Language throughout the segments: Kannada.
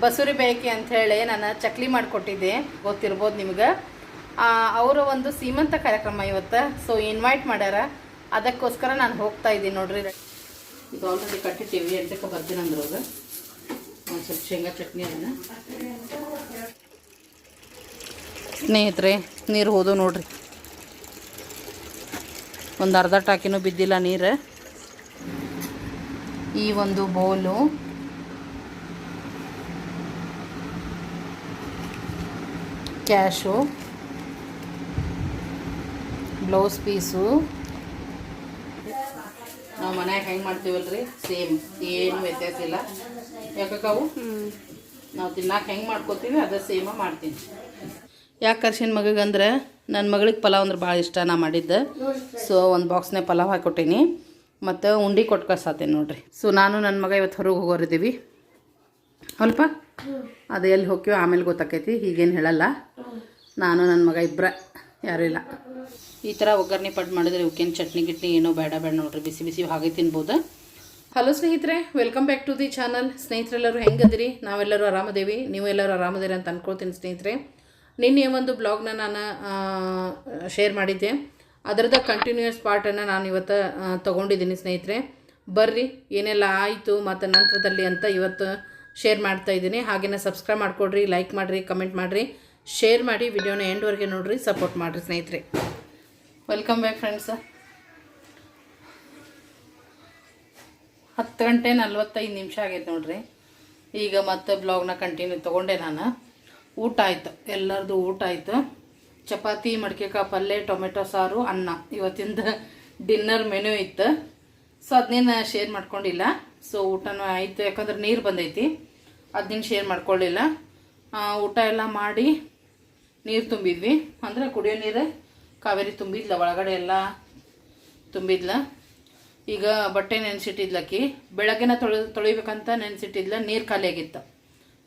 ಬಸೂರಿ ಬೇಕಿ ಅಂಥೇಳಿ ನಾನು ಚಕ್ಲಿ ಮಾಡಿಕೊಟ್ಟಿದ್ದೆ. ಗೊತ್ತಿರ್ಬೋದು ನಿಮ್ಗೆ. ಅವರ ಒಂದು ಸೀಮಂತ ಕಾರ್ಯಕ್ರಮ ಇವತ್ತು ಸೊ ಇನ್ವೈಟ್ ಮಾಡ್ಯಾರ. ಅದಕ್ಕೋಸ್ಕರ ನಾನು ಹೋಗ್ತಾ ಇದ್ದೀನಿ ನೋಡ್ರಿ. ಇದು ಆಲ್ರೆಡಿ ಕಟ್ಟಿಟ್ಟಿವಿ, ಎಂಟಕ್ಕೆ ಬರ್ತೀನಿ ಅಂದ್ರೆ ಒಂದು ಸ್ವಲ್ಪ ಶೇಂಗಾ ಚಟ್ನಿ ಅದನ್ನ. ಸ್ನೇಹಿತರೆ, ನೀರು ಹೋದು ನೋಡ್ರಿ. ಒಂದು ಅರ್ಧ ಟಾಕಿನೂ ಬಿದ್ದಿಲ್ಲ ನೀರು. ಈ ಒಂದು ಬೌಲು ಕ್ಯಾಶು, ಬ್ಲೌಸ್ ಪೀಸು. ನಾವು ಮನ್ಯಾಗ ಹೆಂಗೆ ಮಾಡ್ತೀವಲ್ರಿ? ಸೇಮ್, ಏನು ವ್ಯತ್ಯಾಸ ಇಲ್ಲ. ಯಾಕವು ನಾವು ತಿನ್ನಕ್ಕೆ ಹೆಂಗೆ ಮಾಡ್ಕೋತೀವಿ, ಅದೇ ಸೇಮ ಮಾಡ್ತೀನಿ. ಯಾಕೆ ಕರ್ಸಿನ ಮಗಗಂದ್ರೆ ನನ್ನ ಮಗಳಿಗೆ ಪಲಾವ್ ಅಂದ್ರೆ ಭಾಳ ಇಷ್ಟ ನಾ ಮಾಡಿದ್ದೆ. ಸೊ ಒಂದು ಬಾಕ್ಸ್ನೇ ಪಲಾವ್ ಹಾಕೊಟ್ಟೀನಿ. ಮತ್ತು ಉಂಡಿ ಕೊಟ್ಟು ಕಳ್ಸಾತೀನಿ ನೋಡ್ರಿ. ಸೊ ನಾನು ನನ್ನ ಮಗ ಇವತ್ತು ಹೊರಗೆ ಹೋಗೋರಿದ್ದೀವಿ. ಅಲ್ಪ? ಅದು ಎಲ್ಲಿ ಹೋಗ್ತೀವೋ ಆಮೇಲೆ ಗೊತ್ತಾಕೈತಿ ಈಗೇನು ಹೇಳಲ್ಲ. ನಾನು ನನ್ನ ಮಗ ಇಬ್ಬರ ಯಾರೂ ಇಲ್ಲ. ಈ ಥರ ಒಗ್ಗರಣೆ ಪಟ್ಟು ಮಾಡಿದ್ರೆ ಇವಕ್ಕೇನು ಚಟ್ನಿ ಗಿಟ್ನಿ ಏನೋ ಬೇಡ ಬೇಡ ನೋಡ್ರಿ ಬಿಸಿ ಬಿಸಿ ಹಾಗೆ ತಿನ್ಬೋದು. ಹಲೋ ಸ್ನೇಹಿತರೆ welcome back to the channel ಸ್ನೇಹಿತರೆಲ್ಲರೂ ಹೆಂಗದಿರಿ? ನಾವೆಲ್ಲರೂ ಆರಾಮದೇವಿ. ನೀವು ಎಲ್ಲರೂ ಆರಾಮದಿರಿ ಅಂತ ಅನ್ಕೊಳ್ತೀನಿ ಸ್ನೇಹಿತರೆ. ನಿನ್ನೆ ಒಂದು ಬ್ಲಾಗ್ನ ನಾನು ಶೇರ್ ಮಾಡಿದ್ದೆ. ಅದರದ ಕಂಟಿನ್ಯೂಯಸ್ ಪಾರ್ಟನ್ನು ನಾನು ಇವತ್ತು ತಗೊಂಡಿದ್ದೀನಿ ಸ್ನೇಹಿತರೆ. ಬರ್ರಿ ಏನೆಲ್ಲ ಆಯಿತು ಮತ್ತು ನಂತರದಲ್ಲಿ ಅಂತ ಇವತ್ತು ಶೇರ್ ಮಾಡ್ತಾ ಇದ್ದೀನಿ. ಹಾಗೆಯೇ ಸಬ್ಸ್ಕ್ರೈಬ್ ಮಾಡಿಕೊಡ್ರಿ ಲೈಕ್ ಮಾಡಿರಿ ಕಮೆಂಟ್ ಮಾಡಿರಿ. ಶೇರ್ ಮಾಡಿ ವಿಡಿಯೋನ ಎಂಡ್ವರೆಗೆ ನೋಡಿರಿ ಸಪೋರ್ಟ್ ಮಾಡಿರಿ ಸ್ನೇಹಿತರೆ. ವೆಲ್ಕಮ್ ಬ್ಯಾಕ್ ಫ್ರೆಂಡ್ಸ್ ಹತ್ತು ಗಂಟೆ ನಲ್ವತ್ತೈದು ನಿಮಿಷ ಆಗೈತೆ ನೋಡಿರಿ. ಈಗ ಮತ್ತೆ ಬ್ಲಾಗ್ನ ಕಂಟಿನ್ಯೂ ತೊಗೊಂಡೆ ನಾನು. ಊಟ ಆಯಿತು. ಎಲ್ಲರದು ಊಟ ಆಯಿತು. ಚಪಾತಿ ಮಡಿಕೆಕಾಯಿ ಪಲ್ಯ ಟೊಮೆಟೊ ಸಾರು, ಅನ್ನ. ಇವತ್ತಿಂದ ಡಿನ್ನರ್ ಮೆನು ಇತ್ತು. ಸೊ ಅದನ್ನೇನು ಶೇರ್ ಮಾಡ್ಕೊಂಡಿಲ್ಲ. ಸೊ ಊಟನೂ ಆಯಿತು. ಯಾಕಂದ್ರೆ ನೀರು ಬಂದೈತಿ. ಅದನ್ನ ಶೇರ್ ಮಾಡ್ಕೊಳ್ಳಿಲ್ಲ ಊಟ ಎಲ್ಲ ಮಾಡಿ ನೀರು ತುಂಬಿದ್ವಿ. ಅಂದರೆ ಕುಡಿಯೋ ನೀರು ಕಾವೇರಿ ತುಂಬಿದ್ಲ, ಒಳಗಡೆ ಎಲ್ಲ ತುಂಬಿದ್ಲ. ಈಗ ಬಟ್ಟೆ ನೆನೆಸಿಟ್ಟಿದ್ಲಕ್ಕಿ ಬೆಳಗ್ಗೆನ ತೊಳೆ, ತೊಳಿಬೇಕಂತ ನೆನೆಸಿಟ್ಟಿದ್ಲ. ನೀರು ಖಾಲಿಯಾಗಿತ್ತು.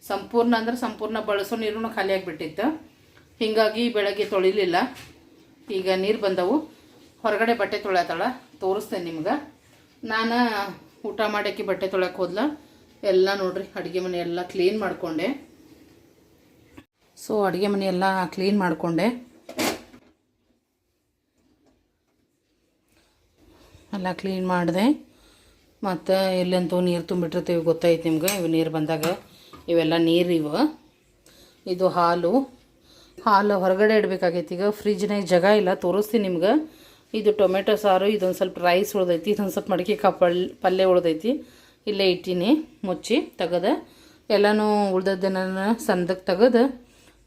ಸಂಪೂರ್ಣ ಅಂದ್ರೆ ಸಂಪೂರ್ಣ ಬಳಸೋ ನೀರು ಖಾಲಿಯಾಗಿಬಿಟ್ಟಿತ್ತು. ಹೀಗಾಗಿ ಬೆಳಗ್ಗೆ ತೊಳಿಲಿಲ್ಲ. ಈಗ ನೀರು ಬಂದವು. ಹೊರಗಡೆ ಬಟ್ಟೆ ತೊಳೆತಾಳ ತೋರಿಸ್ತೇನೆ ನಿಮ್ಗೆ. ನಾನು ಊಟ ಮಾಡೋಕ್ಕೆ ಬಟ್ಟೆ ತೊಳಕ್ಕೆ ಹೋದ್ಲ. ಎಲ್ಲ ನೋಡ್ರಿ, ಅಡುಗೆ ಮನೆ ಎಲ್ಲ ಕ್ಲೀನ್ ಮಾಡಿಕೊಂಡೆ. ಸೊ ಅಡುಗೆ ಮನೆ ಎಲ್ಲ ಕ್ಲೀನ್ ಮಾಡಿಕೊಂಡೆ. ಎಲ್ಲ ಕ್ಲೀನ್ ಮಾಡಿದೆ. ಮತ್ತು ಎಲ್ಲಂತೂ ನೀರು ತುಂಬಿಟ್ಟಿರ್ತೀವಿ ಗೊತ್ತಾಯ್ತು ನಿಮ್ಗೆ? ಇವು ನೀರು ಬಂದಾಗ ಇವೆಲ್ಲ ನೀರು ಇವು. ಇದು ಹಾಲು. ಹಾಲು ಹೊರಗಡೆ ಇಡಬೇಕಾಗೈತಿ ಈಗ. ಫ್ರಿಜ್ನಾಗ ಜಾಗ ಇಲ್ಲ, ತೋರಿಸ್ತೀನಿ ನಿಮ್ಗೆ. ಇದು ಟೊಮೆಟೊ ಸಾರು, ಇದೊಂದು ಸ್ವಲ್ಪ ರೈಸ್ ಉಳ್ದೈತಿ, ಇದೊಂದು ಸ್ವಲ್ಪ ಮಡಿಕೆ ಪಲ್, ಪಲ್ಯ ಉಳ್ದೈತಿ. ಇಲ್ಲೇ ಇಟ್ಟೀನಿ, ಮುಚ್ಚಿ ತೆಗೆದು. ಎಲ್ಲನೂ ಉಳ್ದದ್ದನ್ನ ಸಂದಕ್ಕೆ ತೆಗೆದು,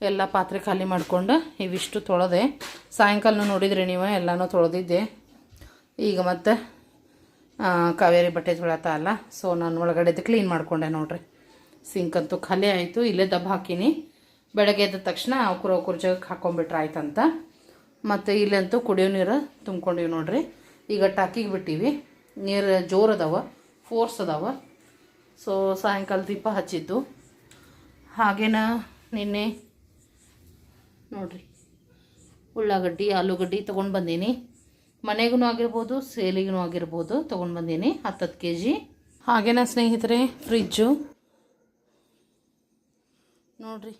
ಎಲ್ಲ ಪಾತ್ರೆ ಖಾಲಿ ಮಾಡಿಕೊಂಡು ಇವಿಷ್ಟು ತೊಳೆದೆ. ಸಾಯಂಕಾಲ ನೋಡಿದ್ರಿ ನೀವು, ಎಲ್ಲನೂ ತೊಳೆದಿದ್ದೆ. ಈಗ ಮತ್ತೆ ಕಾವೇರಿ ಬಟ್ಟೆ ತೊಳತ ಅಲ್ಲ, ಸೊ ನಾನು ಒಳಗಡೆದು ಕ್ಲೀನ್ ಮಾಡಿಕೊಂಡೆ ನೋಡ್ರಿ. ಅಂತೂ ಖಾಲಿ ಆಯಿತು, ಇಲ್ಲೇ ದಬ್ಬ ಹಾಕೀನಿ. ಬೆಳಗ್ಗೆ ಎದ್ದ ತಕ್ಷಣ ಅವ್ಕುರು ಅವ್ಕುರು ಜಾಗಕ್ಕೆ ಹಾಕೊಂಡ್ಬಿಟ್ರೆ ಆಯ್ತಂತ ಮತ್ತು ಇಲ್ಲಂತೂ ಕುಡಿಯೋ ನೀರು ತುಂಬ್ಕೊಂಡಿವಿ ನೋಡಿರಿ. ಈಗ ಟಾಕಿಗೆ ಬಿಟ್ಟಿವಿ. ನೀರು ಜೋರು ಅದಾವ ಫೋರ್ಸ್ ಅದಾವ. ಸೊ ಸಾಯಂಕಾಲ ದೀಪ ಹಚ್ಚಿದ್ದು. ಹಾಗೇನ ನಿನ್ನೆ ನೋಡ್ರಿ. ಉಳ್ಳಾಗಡ್ಡಿ, ಆಲೂಗಡ್ಡಿ ತೊಗೊಂಡು ಬಂದೀನಿ. ಮನೆಗೂ ಆಗಿರ್ಬೋದು ಸೇಲಿಗೂ ಆಗಿರ್ಬೋದು ತೊಗೊಂಡು ಬಂದೀನಿ ಹತ್ತತ್ತು ಕೆ ಜಿ ಹಾಗೇನ ಸ್ನೇಹಿತರೆ ಫ್ರಿಜ್ಜು ನೋಡ್ರಿ.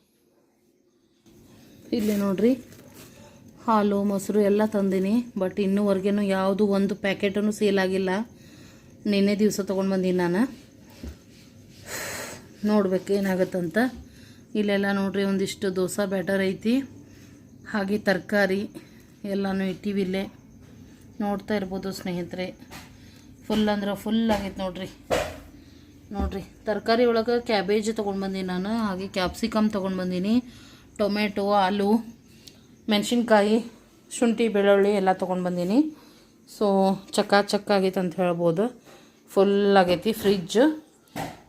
ಇಲ್ಲೇ ನೋಡ್ರಿ. ಹಾಲು, ಮೊಸರು ಎಲ್ಲ ತಂದೀನಿ. ಬಟ್ ಇನ್ನೂವರೆಗೂ ಯಾವುದು ಒಂದು ಪ್ಯಾಕೆಟೂ ಸೇಲ್ ಆಗಿಲ್ಲ. ನಿನ್ನೆ ದಿವಸ ತೊಗೊಂಡು ಬಂದೀನಿ ನಾನು. ನೋಡ್ಬೇಕು ಏನಾಗುತ್ತಂತ. ಇಲ್ಲೆಲ್ಲ ನೋಡ್ರಿ, ಒಂದಿಷ್ಟು ದೋಸೆ ಬ್ಯಾಟರ್ ಐತಿ. ಹಾಗೆ ತರಕಾರಿ ಎಲ್ಲನೂ ಇಟ್ಟಿವಿ ಇಲ್ಲೇ. ನೋಡ್ತಾ ಇರ್ಬೋದು ಸ್ನೇಹಿತರೆ. ಫುಲ್ ಅಂದ್ರೆ ಫುಲ್ ಆಗೈತೆ ನೋಡ್ರಿ. ನೋಡ್ರಿ, ತರಕಾರಿ ಒಳಗೆ ಕ್ಯಾಬೇಜ್ ತೊಗೊಂಡು ಬಂದೀನಿ ನಾನು. ಹಾಗೆ ಕ್ಯಾಪ್ಸಿಕಮ್ ತೊಗೊಂಡು ಬಂದೀನಿ. ಟೊಮೆಟೊ ಆಲೂ. ಮೆಣಸಿನ್ಕಾಯಿ, ಶುಂಠಿ, ಬೆಳ್ಳುಳ್ಳಿ ಎಲ್ಲ ತೊಗೊಂಡು ಬಂದೀನಿ. ಸೊ ಚಕ್ಕ ಚಕ್ಕ ಆಗೈತೆ ಅಂತ ಹೇಳ್ಬೋದು. ಫುಲ್ ಆಗೈತಿ ಫ್ರಿಜ್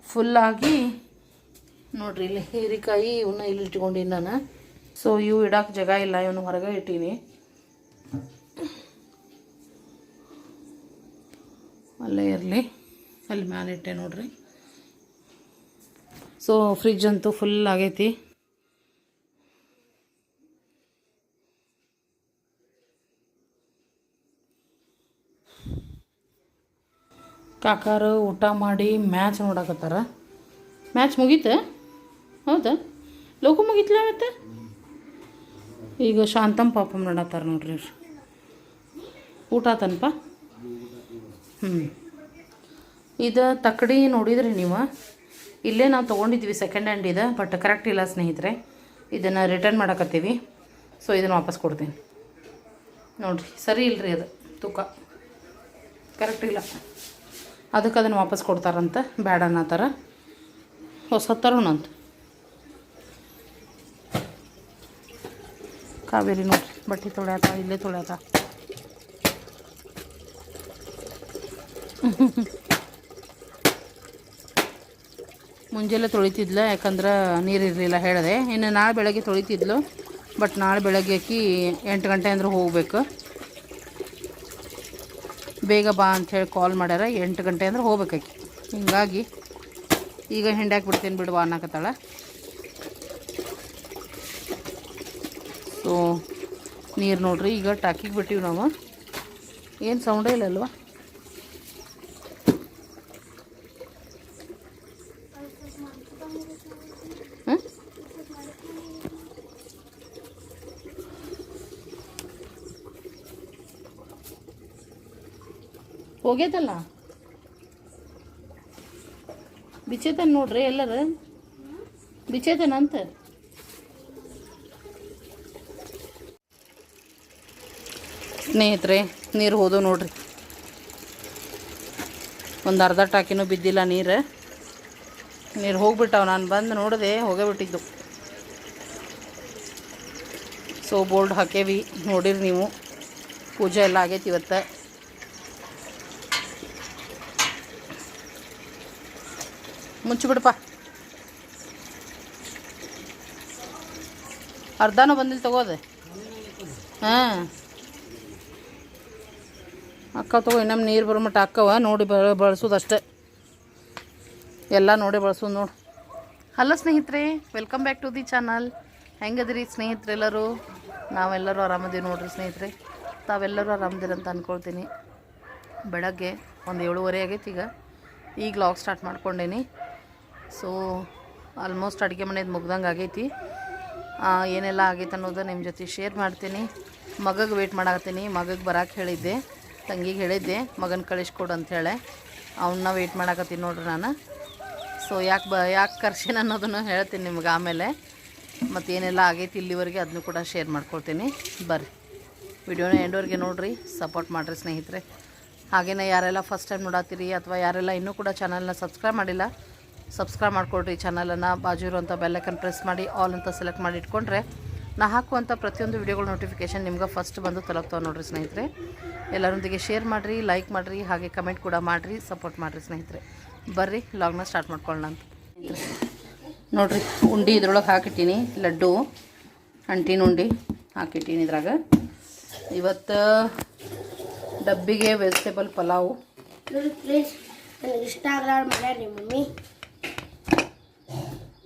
ಫುಲ್ಲಾಗಿ ನೋಡ್ರಿ ಇಲ್ಲಿ ಹೀರಿಕಾಯಿ ಇವನ್ನ ಇಲ್ಲಿ ಇಟ್ಕೊಂಡಿನಿ ನಾನು. ಸೊ ಇವು ಇಡೋಕೆ ಜಾಗ ಇಲ್ಲ, ಇವನು ಹೊರಗೆ ಇಟ್ಟೀನಿ. ಅಲ್ಲೇ ಇರಲಿ. ಅಲ್ಲಿ ಮ್ಯಾಲೆ ಇಟ್ಟೆ ನೋಡ್ರಿ. ಸೊ ಫ್ರಿಜ್ ಅಂತೂ ಫುಲ್ ಆಗೈತಿ. ಕಾಕಾರ ಊಟ ಮಾಡಿ ಮ್ಯಾಚ್ ನೋಡಕತ್ತಾರ. ಮ್ಯಾಚ್ ಮುಗೀತು? ಹೌದಾ? ಲೋಕು ಮುಗೀತಲ ಮತ್ತೆ? ಈಗ ಶಾಂತಮ್ ಪಾಪ ನೋಡತ್ತಾರ ನೋಡ್ರಿ. ಊಟ ಆತನಪ್ಪ? ಹ್ಞೂ ಇದು ತಕ್ಕಡಿ ನೋಡಿದ್ರಿ ನೀವು? ಇಲ್ಲೇ ನಾವು ತೊಗೊಂಡಿದ್ವಿ ಸೆಕೆಂಡ್ ಹ್ಯಾಂಡ್ ಇದು ಬಟ್ ಕರೆಕ್ಟ್ ಇಲ್ಲ ಸ್ನೇಹಿತರೆ. ಇದನ್ನು ರಿಟರ್ನ್ ಮಾಡಕತ್ತೀವಿ. ಸೊ ಇದನ್ನು ವಾಪಸ್ ಕೊಡ್ತೀನಿ. ನೋಡಿರಿ, ಸರಿ ಇಲ್ಲರಿ ಅದು. ತೂಕ. ಕರೆಕ್ಟ್ ಇಲ್ಲ. ಅದಕ್ಕೆ ಅದನ್ನು ವಾಪಸ್ ಕೊಡ್ತಾರಂತ. ಬೇಡ ಅನ್ನತ್ತಾರ ಹೊಸ ತರೋಣಂತ ಕಾವೇರಿ ನೋಡ್ರಿ ಬಟ್ಟೆ ತೊಳ್ಯಾತ ಇಲ್ಲೇ ತೊಳ್ಯಾತ ಮುಂಜಾನೆ ತೊಳಿತಿದ್ಲು, ಯಾಕಂದ್ರೆ ನೀರು ಇರಲಿಲ್ಲ ಹೇಳಿದೆ. ಇನ್ನು ನಾಳೆ ಬೆಳಗ್ಗೆ ತೊಳಿತಿದ್ಲು, ಬಟ್ ನಾಳೆ ಬೆಳಗ್ಗೆ ಆಕಿ ಎಂಟು ಗಂಟೆ ಅಂದ್ರೆ ಹೋಗ್ಬೇಕು. ಬೇಗ ಬಾ ಅಂಥೇಳಿ ಕಾಲ್ ಮಾಡ್ಯಾರ, ಎಂಟು ಗಂಟೆ ಅಂದ್ರೆ ಹೋಗ್ಬೇಕಾಕಿ. ಹಿಂಗಾಗಿ ಈಗ ಹಿಂಡ್ಯಾಕೆ ಬಿಡ್ತೀನಿ ಬಿಡುವ ಅನ್ನಕತ್ತಾಳ. ಸೊ ನೀರು ನೋಡ್ರಿ, ಈಗ ಟಾಕಿಗೆ ಬಿಟ್ಟಿವಿ ನಾವು. ಏನು ಸೌಂಡೇ ಇಲ್ಲ ಹೋಗ್ಯದಲ್ಲ? ಬಿಚ್ಚೇತನ ನೋಡ್ರಿ ಎಲ್ಲರ. ಬಿಚ್ಚೇತನ ಅಂತ. ಸ್ನೇಹಿತರೆ, ನೀರು ಹೋದು ನೋಡ್ರಿ. ಒಂದು ಅರ್ಧ ಟಾಕಿನೂ ಬಿದ್ದಿಲ್ಲ ನೀರು. ನೀರು ಹೋಗ್ಬಿಟ್ಟವ, ನಾನು ಬಂದು ನೋಡಿದೆ ಹೋಗೇ ಬಿಟ್ಟಿದ್ದು ಸೊ ಬೋರ್ಡ್ ಹಾಕೇವಿ, ನೋಡಿರಿ ನೀವು. ಪೂಜೆ ಎಲ್ಲ ಆಗೈತಿ ಇವತ್ತು. ಮುಚ್ಚಿಬಿಡಪ್ಪ. ಅರ್ಧನೂ ಬಂದಿಲ್ಲ ತಗೋದೆ ಹಾಂ. ಅಕ್ಕ ತಗೋ, ಇನ್ನೊಮ್ಮೆ ನೀರು ಬರೋ ಮಟ್ಟ ಅಕ್ಕವ, ನೋಡಿ ಬ ಬಳಸೋದು ಅಷ್ಟೇ ಎಲ್ಲ ನೋಡಿ ಬಳಸೋದು ನೋಡು. ಹಲೋ ಸ್ನೇಹಿತರೆ, welcome back to the channel. ಹೆಂಗದಿರಿ ಸ್ನೇಹಿತರೆಲ್ಲರೂ? ನಾವೆಲ್ಲರೂ ಆರಾಮದೀವಿ ನೋಡ್ರಿ ಸ್ನೇಹಿತರೆ. ತಾವೆಲ್ಲರೂ ಆರಾಮದಿರಿ ಅಂತ ಅಂದ್ಕೊಳ್ತೀನಿ ಬೆಳಗ್ಗೆ ಒಂದು ಏಳುವರೆ ಆಗೈತಿ ಈಗ. ಈಗ ಲಾಗ್ ಸ್ಟಾರ್ಟ್ ಮಾಡ್ಕೊಂಡೇನಿ. ಸೊ ಆಲ್ಮೋಸ್ಟ್ ಅಡುಗೆ ಮನೇದು ಮುಗ್ದಂಗೆ ಆಗೈತಿ. ಏನೆಲ್ಲ ಆಗೈತೆ ಅನ್ನೋದು ನಿಮ್ಮ ಜೊತೆ ಶೇರ್ ಮಾಡ್ತೀನಿ. ಮಗಗೆ ವೇಟ್ ಮಾಡಾಕತ್ತೀನಿ. ಮಗಗೆ ಬರಕ್ಕೆ ಹೇಳಿದ್ದೆ. ತಂಗಿಗೆ ಹೇಳಿದ್ದೆ. ಮಗನ ಕಳಿಸ್ಕೊಡು ಅಂಥೇಳೆ ಅವನ್ನ ವೇಟ್ ಮಾಡಾಕತ್ತೀನಿ ನೋಡ್ರಿ ನಾನು. ಸೊ ಯಾಕೆ ಬ, ಯಾಕೆ ಕರ್ಸೇನೆ ಅನ್ನೋದನ್ನು ಹೇಳ್ತೀನಿ ನಿಮ್ಗೆ ಆಮೇಲೆ. ಮತ್ತು ಏನೆಲ್ಲ ಆಗೈತಿ ಇಲ್ಲಿವರೆಗೆ ಅದನ್ನು ಕೂಡ ಶೇರ್ ಮಾಡ್ಕೊಳ್ತೀನಿ. ಬರ್ರಿ. ವಿಡಿಯೋನ ಎಂಡೋರಿಗೆ ನೋಡಿರಿ. ಸಪೋರ್ಟ್ ಮಾಡಿರಿ ಸ್ನೇಹಿತರೆ. ಹಾಗೆಯೇ ಯಾರೆಲ್ಲ ಫಸ್ಟ್ ಟೈಮ್ ನೋಡತ್ತೀರಿ ಅಥವಾ ಯಾರೆಲ್ಲ ಇನ್ನೂ ಕೂಡ ಚಾನಲ್ನ ಸಬ್ಸ್ಕ್ರೈಬ್ ಮಾಡಿಲ್ಲ ಸಬ್ಸ್ಕ್ರೈಬ್ ಮಾಡ್ಕೊಳ್ರಿ ಚಾನಲನ್ನು. ಬಾಜು ಇರುವಂಥ ಬೆಲ್ಲೈಕನ್ ಪ್ರೆಸ್ ಮಾಡಿ ಆಲ್ ಅಂತ ಸೆಲೆಕ್ಟ್ ಮಾಡಿ ಇಟ್ಕೊಂಡ್ರೆ ನಾ ಹಾಕುವಂಥ ಪ್ರತಿಯೊಂದು ವಿಡಿಯೋಗಳ ನೋಟಿಫಿಕೇಷನ್ ನಿಮ್ಗೆ ಫಸ್ಟ್ ಬಂದು ತಲುಪ್ತಾವೆ ನೋಡಿರಿ ಸ್ನೇಹಿತರೆ. ಎಲ್ಲರೊಂದಿಗೆ ಶೇರ್ ಮಾಡಿರಿ ಲೈಕ್ ಮಾಡಿರಿ, ಹಾಗೆ ಕಮೆಂಟ್ ಕೂಡ ಮಾಡಿರಿ ಸಪೋರ್ಟ್ ಮಾಡಿರಿ ಸ್ನೇಹಿತರೆ. ಬರ್ರಿ ಲಾಗ್ನ ಸ್ಟಾರ್ಟ್ ಮಾಡ್ಕೊಳ್ಳೋಣ ಅಂತ. ನೋಡಿರಿ, ಉಂಡಿ ಇದ್ರೊಳಗೆ ಹಾಕಿಟ್ಟೀನಿ, ಲಡ್ಡು ಅಂಟಿನ ಉಂಡಿ ಹಾಕಿಟ್ಟೀನಿ ಇದ್ರಾಗ. ಇವತ್ತು ಡಬ್ಬಿಗೆ ವೆಜಿಟೇಬಲ್ ಪಲಾವು. ಇಷ್ಟ ಆಗಲ್ಲ ಮಮ್ಮಿ.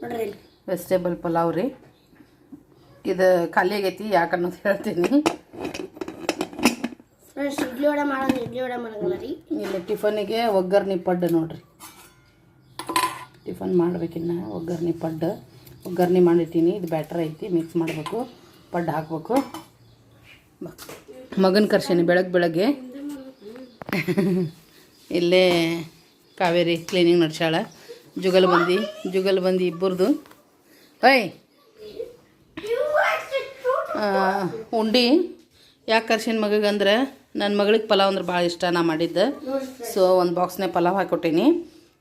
ನೋಡ್ರಿ. ವೆಜಿಟೇಬಲ್ ಪಲಾವ್ ರೀ. ಇದು ಖಾಲಿ ಆಗೈತಿ ಯಾಕೆ ಅನ್ನೋದು ಹೇಳ್ತೀನಿ. ಇಡ್ಲಿ ವಡೆ ಮಾಡೋದು ಇಡ್ಲಿ ವಡೆ ಮಾಡೋದಲ್ಲ ರೀ. ಇಲ್ಲಿ ಟಿಫನಿಗೆ ಒಗ್ಗರ್ಣಿ ಪಡ್ಡು ನೋಡ್ರಿ. ಟಿಫನ್ ಮಾಡ್ಬೇಕಿನ್ನ ಒಗ್ಗರ್ಣಿ ಪಡ್ಡು. ಒಗ್ಗರ್ಣಿ ಮಾಡಿರ್ತೀನಿ ಇದು ಬ್ಯಾಟ್ರ್ ಐತಿ ಮಿಕ್ಸ್ ಮಾಡಬೇಕು ಪಡ್ಡು ಹಾಕ್ಬೇಕು. ಮಗನ ಕರ್ಸೀನಿ ಬೆಳಗ್ಗೆ ಬೆಳಗ್ಗೆ. ಇಲ್ಲೇ ಕಾವೇರಿ ಕ್ಲೀನಿಂಗ್ ನಡ್ಸ್ಯಾಳ. ಜುಗಲ್ ಬಂದಿ ಜುಗಲ್ ಬಂದಿ ಇಬ್ಬರದು. ಹೊಯ್ ಉಂಡಿ ಯಾಕೆ ಕರ್ಸಿನ ಮಗಗೆ ಅಂದ್ರೆ ನನ್ನ ಮಗಳಿಗೆ ಪಲಾವ್ ಅಂದ್ರೆ ಭಾಳ ಇಷ್ಟ ನಾ ಮಾಡಿದ್ದೆ. ಸೊ ಒಂದು ಬಾಕ್ಸ್ನೇ ಪಲಾವ್ ಹಾಕ್ಕೊಟ್ಟೀನಿ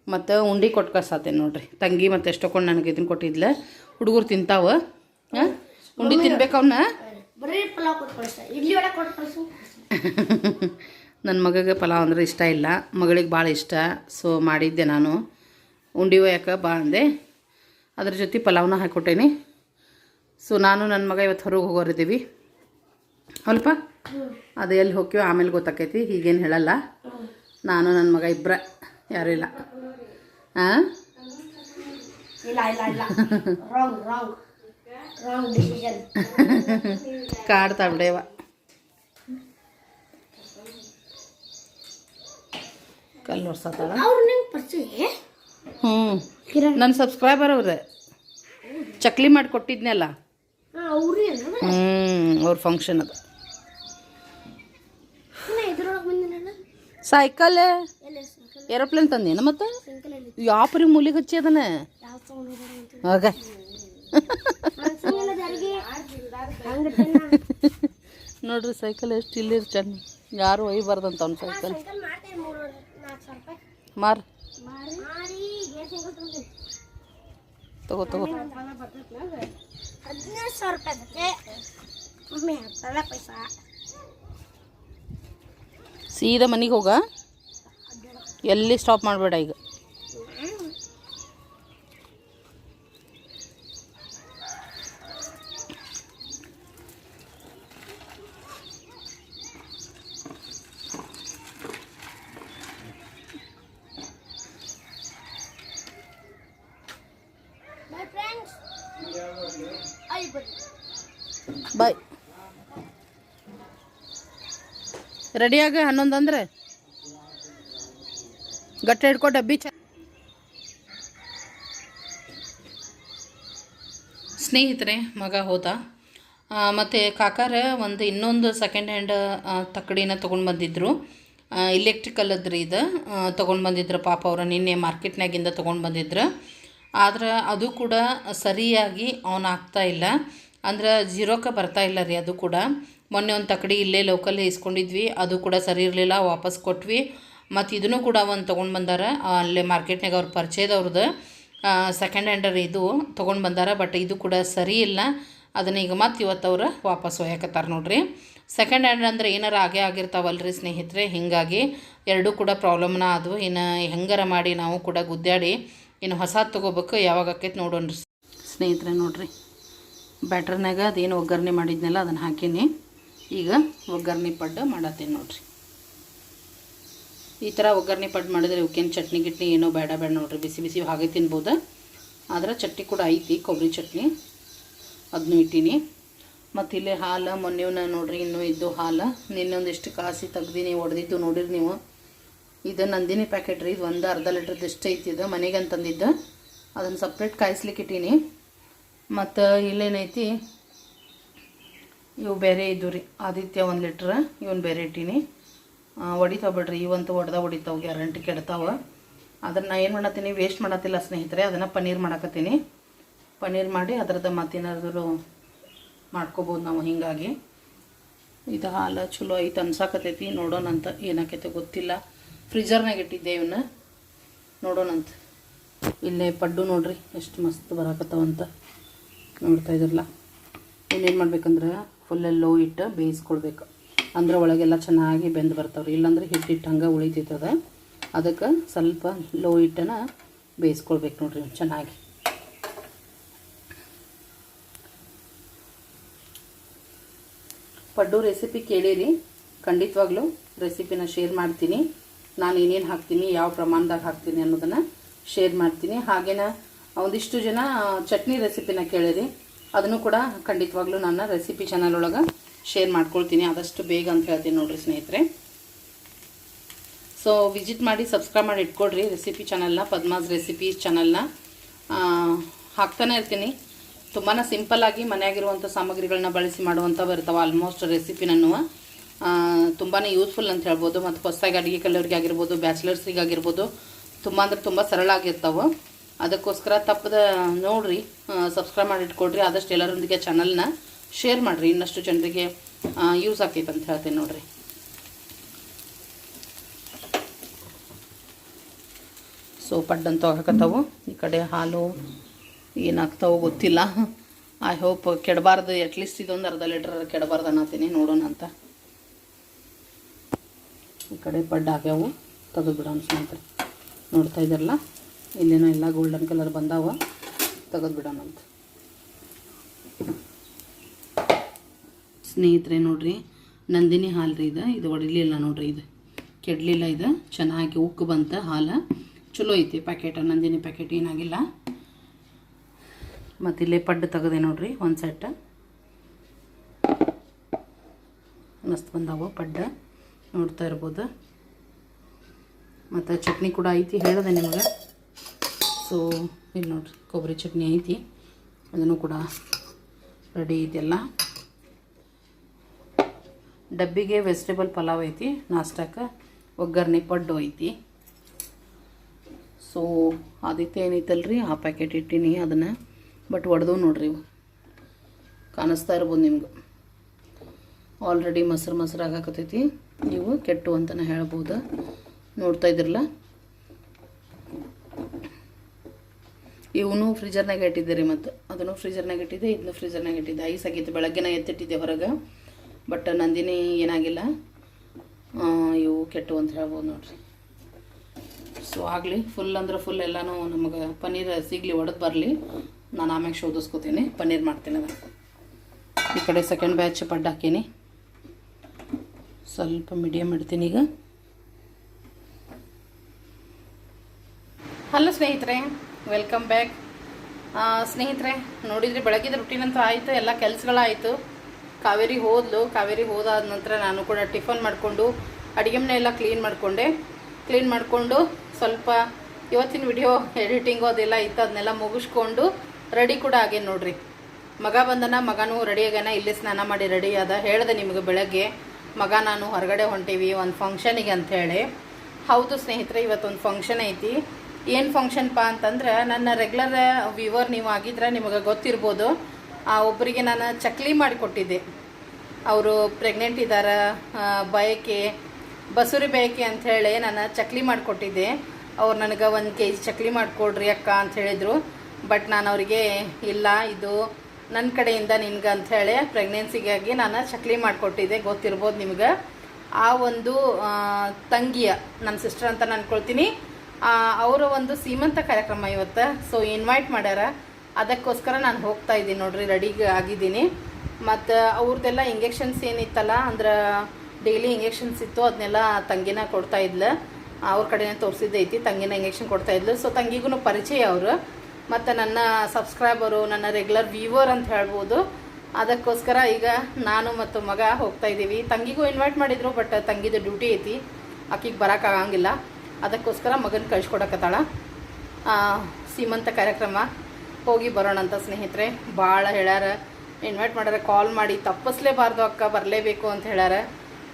ಮತ್ತು ಉಂಡಿ ಕೊಟ್ಟು ಕಳ್ಸಾತೇನೆ ನೋಡ್ರಿ. ತಂಗಿ ಮತ್ತು ಎಷ್ಟೊಕೊಂಡು ನನಗೆ ಇದನ್ನು ಕೊಟ್ಟಿದ್ಲೆ. ಹುಡುಗರು ತಿಂತಾವೆ. ಹಾಂ? ಉಂಡಿ ತಿನ್ಬೇಕು ಅವನ್ನ ನನ್ನ ಮಗಗೆ ಪಲಾವ್ ಅಂದ್ರೆ ಇಷ್ಟ ಇಲ್ಲ. ಮಗಳಿಗೆ ಭಾಳ ಇಷ್ಟ. ಸೊ ಮಾಡಿದ್ದೆ ನಾನು. ಉಂಡಿ ಒಯ್ಯಕ್ಕೆ ಬಾ ಅಂದೆ. ಅದ್ರ ಜೊತೆ ಪಲಾವ್ನ ಹಾಕಿಕೊಟ್ಟೇನಿ ಸೊ ನಾನು ನನ್ನ ಮಗ ಇವತ್ತು ಹೊರಗೆ ಹೋಗೋರಿದ್ದೀವಿ. ಅಲ್ಪ? ಅದು ಎಲ್ಲಿ ಹೋಗ್ತೀವೋ ಆಮೇಲೆ ಗೊತ್ತಾಕೈತಿ ಈಗೇನು ಹೇಳಲ್ಲ. ನಾನು ನನ್ನ ಮಗ ಇಬ್ಬರ ಯಾರೂ ಇಲ್ಲ. ಹಾಂ ಇಲ್ಲ ಇಲ್ಲ ಇಲ್ಲ. ರಾಂಗ್ ರಾಂಗ್ ರಾಂಗ್ ಡಿಸಿಷನ್ ಕಾಡ್ತಾ ಬಿಡೇವ ಕಲ್ಲು ಪರಿಚಯ? ಹ್ಞೂ ನನ್ನ ಸಬ್ಸ್ಕ್ರೈಬರ್ ಅವ್ರೆ. ಚಕ್ಲಿ ಮಾಡಿ ಕೊಟ್ಟಿದ್ನಲ್ಲ. ಹ್ಞೂ ಅವ್ರ ಫಂಕ್ಷನ್ ಅದು. ಸೈಕಲ್? ಏರೋಪ್ಲೇನ್ ತಂದೇನ ಮತ್ತೆ? ಯಾಪರಿ ಮೂಲಿ ಯಾವ ಪರಿ ಮೂಲಿಗೆ ಹಚ್ಚಿ ಅದನ್ನ ಆಗ ನೋಡ್ರಿ ಸೈಕಲ್ ಎಷ್ಟು ಇಲ್ಲಿರ್ ಚೆನ್ನ ಯಾರು ಒಯ್ಬಾರ್ದಂತ ಅವ್ನ ಸೈಕಲ್. ಮಾರಿ ಮಾರಿ ಗೇರ್ ಸೈಕಲ್ ತಂದೆ ತಗೋ ತಗೋ. ಹದಿನೈದು ಸಾವಿರ ರೂಪಾಯಿ ಪೈಸಾ. ಸೀದಾ ಮನೆಗೆ ಹೋಗ? ಎಲ್ಲಿ ಸ್ಟಾಪ್ ಮಾಡಬೇಡ ಈಗ ಬೈ ಫ್ರೆಂಡ್ಸ್ ಅಲ್ಲಿ ಬನ್ನಿ ಬಾಯ್ ರೆಡಿಯಾಗ ಹನ್ನೊಂದು ಅಂದರೆ? ಗಟ್ಟೆ ಹಿಡ್ಕೊ ಡಬ್ಬಿ ಚ ಸ್ನೇಹಿತರೆ, ಮಗ ಹೋದ. ಮತ್ತು ಕಾಕಾರ ಒಂದು ಇನ್ನೊಂದು ಸೆಕೆಂಡ್ ಹ್ಯಾಂಡ್ ತಕ್ಕಡಿನ ತೊಗೊಂಡು ಬಂದಿದ್ದರು ಇಲೆಕ್ಟ್ರಿಕಲ್ಲದ್ರಿ ಇದು. ತೊಗೊಂಡು ಬಂದಿದ್ರು ಪಾಪ ಅವರು. ನಿನ್ನೆ ಮಾರ್ಕೆಟ್ನಾಗಿಂದ ತೊಗೊಂಡು ಬಂದಿದ್ರು. ಆದ್ರೆ ಅದು ಕೂಡ ಸರಿಯಾಗಿ ಅವನು ಆಗ್ತಾ ಇಲ್ಲ. ಅಂದ್ರೆ ಜೀರೋಕ್ಕೆ ಬರ್ತಾ ಇಲ್ಲ ರೀ ಅದು ಕೂಡ. ಮೊನ್ನೆ ಒಂದು ತಕಡಿ ಇಲ್ಲೇ ಲೋಕಲ್ಲೇ ಇಸ್ಕೊಂಡಿದ್ವಿ, ಅದು ಕೂಡ ಸರಿ ಇರಲಿಲ್ಲ, ವಾಪಸ್ ಕೊಟ್ವಿ. ಮತ್ತು ಇದನ್ನು ಕೂಡ ಒಂದು ತೊಗೊಂಡು ಬಂದಾರ. ಅಲ್ಲೇ ಮಾರ್ಕೆಟ್ನಾಗ ಅವ್ರ ಪರಿಚಯದವ್ರದ್ದು ಸೆಕೆಂಡ್ ಹ್ಯಾಂಡರ್ ಇದು ತೊಗೊಂಡು ಬಂದಾರ ಬಟ್ ಇದು ಕೂಡ ಸರಿ ಇಲ್ಲ. ಅದನ್ನ ಈಗ ಮತ್ತೆ ಇವತ್ತು ಅವ್ರು ವಾಪಸ್ ಒಯ್ಯಕತ್ತಾರ ನೋಡ್ರಿ. ಸೆಕೆಂಡ್ ಹ್ಯಾಂಡ್ ಅಂದ್ರೆ ಏನಾರ ಆಗೇ ಆಗಿರ್ತಾವಲ್ರಿ ಸ್ನೇಹಿತರೆ, ಹೀಗಾಗಿ ಎರಡೂ ಕೂಡ ಪ್ರಾಬ್ಲಮ್ನ ಅದು ಇನ್ನು ಹೆಂಗಾರ ಮಾಡಿ ನಾವು ಕೂಡ ಗುದ್ದಾಡಿ ಇನ್ನು ಹೊಸ ತೊಗೋಬೇಕು, ಯಾವಾಗ ಆಕೈತೆ ನೋಡೋಣ್ರಿ. ಸ್ನೇಹಿತರೆ, ನೋಡ್ರಿ. ಬ್ಯಾಟ್ರನಾಗ ಅದೇನು ಒಗ್ಗರಣೆ ಮಾಡಿದ್ನಲ್ಲ, ಅದನ್ನು ಹಾಕೀನಿ. ಈಗ ಒಗ್ಗರಣೆ ಪಡ್ಡು ಮಾಡತ್ತೀನಿ ನೋಡ್ರಿ. ಈ ಥರ ಒಗ್ಗರಣೆ ಪಡ್ಡು ಮಾಡಿದ್ರೆ ಇವಕ್ಕೇನು ಚಟ್ನಿ ಗಿಟ್ನಿ ಏನೋ ಬೇಡ ಬೇಡ ನೋಡ್ರಿ. ಬಿಸಿ ಬಿಸಿ ಹಾಗೆ ತಿನ್ಬೋದು. ಆದ್ರೆ ಚಟ್ನಿ ಕೂಡ ಐತಿ, ಕೊಬ್ಬರಿ ಚಟ್ನಿ. ಅದನ್ನೂ ಇಟ್ಟೀನಿ. ಮತ್ತು ಇಲ್ಲೇ ಹಾಲು ಮೊನ್ನೆವನ್ನ ನೋಡ್ರಿ, ಇನ್ನೂ ಇದ್ದು ಹಾಲು. ನಿನ್ನೊಂದಿಷ್ಟು ಕಾಸಿ ತೆಗ್ದೀನಿ, ಒಡೆದಿದ್ದು ನೋಡಿರಿ ನೀವು. ಇದು ನಂದಿನಿ ಪ್ಯಾಕೆಟ್ ರೀ, ಇದು ಒಂದು ಅರ್ಧ ಲೀಟ್ರದ್ದು ಐತಿ ಇದು. ಮನೆಗೆ ಅಂತಂದಿದ್ದು ಅದನ್ನು ಸಪ್ರೇಟ್ ಕಾಯಿಸ್ಲಿಕ್ಕೆ ಇಟ್ಟೀನಿ. ಮತ್ತು ಇಲ್ಲೇನೈತಿ, ಇವು ಬೇರೆ ಇದ್ದು ರೀ. ಆದಿತ್ಯ ಒಂದು ಲೀಟ್ರ್ ಇವನ್ ಬೇರೆ ಇಟ್ಟೀನಿ. ಹೊಡಿತಾವೆ ಬಿಡ್ರಿ. ಇವಂತೂ ಹೊಡೆದ ಹೊಡಿತಾವೆ, ಗ್ಯಾರಂಟಿ ಕೆಡ್ತಾವೆ. ಅದನ್ನು ಏನು ಮಾಡತ್ತೀನಿ ವೇಸ್ಟ್ ಮಾಡತ್ತಿಲ್ಲ ಸ್ನೇಹಿತರೆ, ಅದನ್ನು ಪನ್ನೀರ್ ಮಾಡಕತ್ತೀನಿ. ಪನ್ನೀರ್ ಮಾಡಿ ಅದ್ರದ್ದು ಮತ್ತೇನಾದ್ರು ಮಾಡ್ಕೋಬೋದು ನಾವು ಹೀಗಾಗಿ. ಇದು ಹಾಲು ಚಲೋ ಐತೆ ಅನ್ಸಾಕತೈತಿ, ನೋಡೋಣಂತ ಏನಾಕೈತೆ ಗೊತ್ತಿಲ್ಲ. ಫ್ರಿಜರ್ನಾಗ ಇಟ್ಟಿದ್ದೆ ಇವನ್ನ ನೋಡೋಣಂತ ಇಲ್ಲೇ ಪಡ್ಡು ನೋಡ್ರಿ, ಎಷ್ಟು ಮಸ್ತ್ ಬರಾಕತ್ತವಂತ ನೋಡ್ತಾ ಇದ್ರಲ್ಲ. ಇನ್ನೇನು ಮಾಡ್ಬೇಕಂದ್ರೆ ಫುಲ್ ಲೋ ಇಟ್ಟು ಬೇಯಿಸ್ಕೊಳ್ಬೇಕು ಅಂದ್ರೆ ಒಳಗೆಲ್ಲ ಚೆನ್ನಾಗಿ ಬೆಂದು ಬರ್ತಾವ್ರಿ. ಇಲ್ಲಾಂದ್ರೆ ಹಿಟ್ಟಿಟ್ಟು ಹಂಗೆ ಉಳಿತೈತದ. ಅದಕ್ಕೆ ಸ್ವಲ್ಪ ಲೋ ಇಟ್ಟನ ಬೇಯಿಸ್ಕೊಳ್ಬೇಕು ನೋಡ್ರಿ ಚೆನ್ನಾಗಿ. ಪಡ್ಡು ರೆಸಿಪಿ ಕೇಳಿರಿ. ಖಂಡಿತವಾಗ್ಲೂ ರೆಸಿಪಿನ ಶೇರ್ ಮಾಡ್ತೀನಿ. ನಾನು ಏನೇನು ಹಾಕ್ತೀನಿ, ಯಾವ ಪ್ರಮಾಣದಾಗ ಹಾಕ್ತೀನಿ ಅನ್ನೋದನ್ನು ಶೇರ್ ಮಾಡ್ತೀನಿ. ಹಾಗೇನ ಒಂದಿಷ್ಟು ಜನ ಚಟ್ನಿ ರೆಸಿಪಿನ ಕೇಳಿರಿ. ಅದನ್ನು ಕೂಡ ಖಂಡಿತವಾಗ್ಲೂ ನನ್ನ ರೆಸಿಪಿ ಚಾನಲ್ ಒಳಗೆ ಶೇರ್ ಮಾಡ್ಕೊಳ್ತೀನಿ. ಆದಷ್ಟು ಬೇಗ ಅಂತ ಹೇಳ್ತೀನಿ ನೋಡಿರಿ ಸ್ನೇಹಿತರೆ. ಸೊ ವಿಸಿಟ್ ಮಾಡಿ ಸಬ್ಸ್ಕ್ರೈಬ್ ಮಾಡಿ ಇಟ್ಕೊಳ್ರಿ ರೆಸಿಪಿ ಚಾನಲ್ನ ಪದ್ಮಾಸ್ ರೆಸಿಪಿ ಚಾನಲ್ನ ಹಾಕ್ತಾನೆ ಇರ್ತೀನಿ. ತುಂಬಾ ಸಿಂಪಲ್ಲಾಗಿ ಮನೆಯಾಗಿರುವಂಥ ಸಾಮಗ್ರಿಗಳನ್ನ ಬಳಸಿ ಮಾಡುವಂಥ ಬರ್ತಾವೆ ಆಲ್ಮೋಸ್ಟ್ ರೆಸಿಪಿ ನಾನು ತುಂಬಾ ಯೂಸ್ಫುಲ್ ಅಂತ ಹೇಳ್ಬೋದು. ಮತ್ತು ಹೊಸದಾಗಿ ಅಡುಗೆ ಕಲಿಯೋರಿಗೆ ಆಗಿರ್ಬೋದು ಬ್ಯಾಚುಲರ್ಸಿಗೆ ಆಗಿರ್ಬೋದು, ತುಂಬ ಅಂದ್ರೆ ತುಂಬ ಸರಳ ಆಗಿರ್ತಾವೆ. ಅದಕ್ಕೋಸ್ಕರ ತಪ್ಪದ ನೋಡಿರಿ ಸಬ್ಸ್ಕ್ರೈಬ್ ಮಾಡಿ ಇಟ್ಕೊಡ್ರಿ ಆದಷ್ಟು ಎಲ್ಲರೊಂದಿಗೆ ಚಾನಲ್ನ ಶೇರ್ ಮಾಡಿರಿ. ಇನ್ನಷ್ಟು ಜನರಿಗೆ ಯೂಸ್ ಆಗ್ತೈತೆ ಅಂತ ಹೇಳ್ತೀನಿ ನೋಡ್ರಿ. ಸೊ ಪಡ್ಡಂತ ಹಾಕತ್ತಾವು. ಈ ಕಡೆ ಹಾಲು ಏನಾಗ್ತಾವೋ ಗೊತ್ತಿಲ್ಲ. I hope ಕೆಡಬಾರ್ದು. ಅಟ್ಲೀಸ್ಟ್ ಇದೊಂದು ಅರ್ಧ ಲೀಟ್ರ್ ಕೆಡಬಾರ್ದು ಅನ್ನತ್ತೀನಿ. ನೋಡೋಣ ಅಂತ. ಈ ಕಡೆ ಪಡ್ಡು ತೆಗೆದು ಬಿಡೋಣ ಸ್ನೇಹಿತರೆ. ನೋಡ್ತಾ ಇದ್ದಾರಲ್ಲ? ಇಲ್ಲೇನೋ ಎಲ್ಲ ಗೋಲ್ಡನ್ ಕಲರ್ ಬಂದಾವ, ತೆಗೆದು ಬಿಡೋಣ ಅಂತ. ಸ್ನೇಹಿತರೆ, ನೋಡ್ರಿ, ನಂದಿನಿ ಹಾಲು ರೀ ಇದು. ಇದು ಹೊಡಿಲಿಲ್ಲ ನೋಡ್ರಿ ಇದು. ಕೆಡಲಿಲ್ಲ ಇದು. ಚೆನ್ನಾಗಿ ಉಕ್ಕು ಬಂತ ಹಾಲು. ಚಲೋ ಐತಿ ಪ್ಯಾಕೆಟ್ ನಂದಿನಿ ಪ್ಯಾಕೆಟ್ ಏನಾಗಿಲ್ಲ. ಮತ್ತು ಇಲ್ಲೇ ಪಡ್ಡು ತೆಗೆದೆ ನೋಡ್ರಿ, ಒಂದು ಸೆಟ್ ಮಸ್ತ್ ಬಂದಾವ ಪಡ್ಡ ನೋಡ್ತಾ ಇರ್ಬೋದು. ಮತ್ತು ಚಟ್ನಿ ಕೂಡ ಐತಿ, ಹೇಳಿದೆ ನಿಮಗೆ. ಸೊ ಇಲ್ಲಿ ನೋಡ್ರಿ, ಕೊಬ್ಬರಿ ಚಟ್ನಿ ಐತಿ. ಅದನ್ನು ಕೂಡ ರೆಡಿ ಇದೆಲ್ಲ ಡಬ್ಬಿಗೆ ವೆಜಿಟೇಬಲ್ ಪಲಾವ್ ಐತಿ, ನಾಷ್ಟಕ್ಕೆ ಒಗ್ಗರಣೆ ಪಡ್ಡು ಐತಿ. ಸೊ ಏನೈತಲ್ಲ ಏನೈತಲ್ರಿ ಆ ಪ್ಯಾಕೆಟ್ ಇಟ್ಟೀನಿ ಅದನ್ನು ಬಟ್ ಒಡೆದು ನೋಡ್ರಿ ಕಾಣಿಸ್ತಾ ಇರ್ಬೋದು ನಿಮ್ಗೆ. ಆಲ್ರೆಡಿ ಮೊಸರು ಮೊಸರು ಆಗಾಕತ್ತೈತಿ ನೀವು ಕೆಟ್ಟು ಅಂತಲೇ ಹೇಳ್ಬೋದು. ನೋಡ್ತಾ ಇದ್ರಲ್ಲ? ಇವನು ಫ್ರಿಜರ್ನಾಗ ಇಟ್ಟಿದ್ದೆ ರೀ ಮತ್ತು. ಅದನ್ನು ಫ್ರಿಜರ್ನಾಗ ಇಟ್ಟಿದ್ದೆ ಇದನ್ನು ಫ್ರಿಜರ್ನಾಗ ಇಟ್ಟಿದ್ದೆ. ಐಸ್ ಆಗಿತ್ತು, ಬೆಳಗ್ಗೆನ ಎತ್ತಿಟ್ಟಿದ್ದೆ ಹೊರಗೆ. ಬಟ್ ನಂದಿನಿ ಏನಾಗಿಲ್ಲ. ಇವು ಕೆಟ್ಟು ಅಂತ ಹೇಳ್ಬೋದು ನೋಡ್ರಿ. ಸೊ ಆಗಲಿ ಫುಲ್ ಅಂದ್ರೆ ಫುಲ್ ಎಲ್ಲನೂ ನಮಗೆ ಪನ್ನೀರ್ ಸಿಗಲಿ, ಒಡೆದು ಬರಲಿ. ನಾನು ಆಮ್ಯಾಗ ಶೋಧಿಸ್ಕೋತೀನಿ. ಪನ್ನೀರ್ ಮಾಡ್ತೀನಿ ಅದನ್ನು. ಈ ಕಡೆ ಸೆಕೆಂಡ್ ಬ್ಯಾಚ್ ಪಡ್ಡು ಸ್ವಲ್ಪ ಮೀಡಿಯಮ್ ಇಡ್ತೀನಿ ಈಗ. ಹಲೋ ಸ್ನೇಹಿತರೆ, ವೆಲ್ಕಮ್ ಬ್ಯಾಕ್. ಸ್ನೇಹಿತರೆ, ನೋಡಿದ್ರಿ ಬೆಳಗಿದ ರುಟೀನ್ ಅಂತ ಆಯಿತು, ಎಲ್ಲ ಕೆಲಸಗಳಾಯಿತು. ಕಾವೇರಿ ಹೋದ್ಲು, ಕಾವೇರಿ ಹೋದಾದ ನಂತರ ನಾನು ಕೂಡ ಟಿಫನ್ ಮಾಡಿಕೊಂಡು, ಅಡುಗೆ ಮನೆ ಎಲ್ಲ ಕ್ಲೀನ್ ಮಾಡಿಕೊಂಡೆ. ಕ್ಲೀನ್ ಮಾಡಿಕೊಂಡು ಸ್ವಲ್ಪ ಇವತ್ತಿನ ವಿಡಿಯೋ ಎಡಿಟಿಂಗು ಅದೆಲ್ಲ ಇತ್ತು, ಅದನ್ನೆಲ್ಲ ಮುಗಿಸ್ಕೊಂಡು ರೆಡಿ ಕೂಡ ಆಗೇನು ನೋಡ್ರಿ. ಮಗ ಬಂದನ, ಮಗನೂ ರೆಡಿ ಆಗ್ಯಾನ ಇಲ್ಲಿ ಸ್ನಾನ ಮಾಡಿ ರೆಡಿ ಆದ. ಹೇಳಿದೆ ನಿಮಗೆ ಬೆಳಗ್ಗೆ. ಮಗ ನಾನು ಹೊರಗಡೆ ಹೊಂಟೀವಿ, ಒಂದು ಫಂಕ್ಷನಿಗೆ ಅಂಥೇಳಿ ಹೌದು ಸ್ನೇಹಿತರೆ, ಇವತ್ತೊಂದು ಫಂಕ್ಷನ್ ಐತಿ. ಏನು ಫಂಕ್ಷನ್ಪ ಅಂತಂದ್ರೆ, ನನ್ನ ರೆಗ್ಯುಲರ್ ವ್ಯೂವರ್ ನೀವು ಆಗಿದ್ರೆ ನಿಮಗೆ ಗೊತ್ತಿರ್ಬೋದು, ಆ ಒಬ್ಬರಿಗೆ ನಾನು ಚಕ್ಲಿ ಮಾಡಿಕೊಟ್ಟಿದ್ದೆ ಅವರು ಪ್ರೆಗ್ನೆಂಟ್ ಇದ್ದಾರೆ ಬಯಕೆ, ಬಸುರಿ ಬಯಕೆ ಅಂಥೇಳಿ ನಾನು ಚಕ್ಲಿ ಮಾಡಿಕೊಟ್ಟಿದ್ದೆ ಅವ್ರು ನನಗೆ ಒಂದು ಕೆ ಜಿ ಚಕ್ಲಿ ಮಾಡಿಕೊಡ್ರಿ ಅಕ್ಕ ಅಂತ ಹೇಳಿದರು ಬಟ್ ನಾನು ಅವರಿಗೆ, ಇಲ್ಲ, ಇದು ನನ್ನ ಕಡೆಯಿಂದ ನಿನ್ಗೆ ಅಂಥೇಳಿ ಪ್ರೆಗ್ನೆನ್ಸಿಗಾಗಿ ನಾನು ಚಕ್ಲಿ ಮಾಡಿಕೊಟ್ಟಿದ್ದೆ, ಗೊತ್ತಿರ್ಬೋದು ನಿಮ್ಗೆ. ಆ ಒಂದು ತಂಗಿಯ ನನ್ನ ಸಿಸ್ಟರ್ ಅಂತ ನಾನು ಅನ್ಕೊಳ್ತೀನಿ. ಅವರ ಒಂದು ಸೀಮಂತ ಕಾರ್ಯಕ್ರಮ ಇವತ್ತು. ಸೊ ಇನ್ವೈಟ್ ಮಾಡ್ಯಾರ. ಅದಕ್ಕೋಸ್ಕರ ನಾನು ಹೋಗ್ತಾ ಇದ್ದೀನಿ ನೋಡ್ರಿ ರೆಡಿ ಆಗಿದ್ದೀನಿ. ಮತ್ತು ಅವ್ರದ್ದೆಲ್ಲ ಇಂಜೆಕ್ಷನ್ಸ್ ಏನಿತ್ತಲ್ಲ, ಅಂದ್ರೆ ಡೈಲಿ ಇಂಜೆಕ್ಷನ್ಸ್ ಇತ್ತು ಅದನ್ನೆಲ್ಲ ತಂಗಿನ ಕೊಡ್ತಾ ಇದ್ಲು. ಅವ್ರ ಕಡೆನೇ ತೋರಿಸಿದ್ದೈತಿ, ತಂಗಿನ ಇಂಜೆಕ್ಷನ್ ಕೊಡ್ತಾ ಇದ್ಲು. ಸೊ ತಂಗಿಗೂ ಪರಿಚಯ ಅವರು. ಮತ್ತು ನನ್ನ ಸಬ್ಸ್ಕ್ರೈಬರು, ನನ್ನ ರೆಗ್ಯುಲರ್ ವ್ಯೂವರ್ ಅಂತ ಹೇಳ್ಬೋದು. ಅದಕ್ಕೋಸ್ಕರ ಈಗ ನಾನು ಮತ್ತು ಮಗ ಹೋಗ್ತಾ ಇದ್ದೀವಿ. ತಂಗಿಗೂ ಇನ್ವೈಟ್ ಮಾಡಿದ್ರು ಬಟ್ ತಂಗಿದು ಡ್ಯೂಟಿ ಐತಿ. ಆಕಿಗೆ ಬರೋಕ್ಕಾಗಂಗಿಲ್ಲ ಅದಕ್ಕೋಸ್ಕರ ಮಗನ ಕಳಿಸ್ಕೊಡಕತ್ತಾಳ ಸೀಮಂತ ಕಾರ್ಯಕ್ರಮ. ಹೋಗಿ ಬರೋಣ ಅಂತ ಸ್ನೇಹಿತರೆ. ಭಾಳ ಹೇಳ್ಯಾರ. ಇನ್ವೈಟ್ ಮಾಡ್ಯಾರ ಕಾಲ್ ಮಾಡಿ. ತಪ್ಪಿಸ್ಲೇಬಾರ್ದು ಅಕ್ಕ, ಬರಲೇಬೇಕು ಅಂತ ಹೇಳ್ಯಾರ.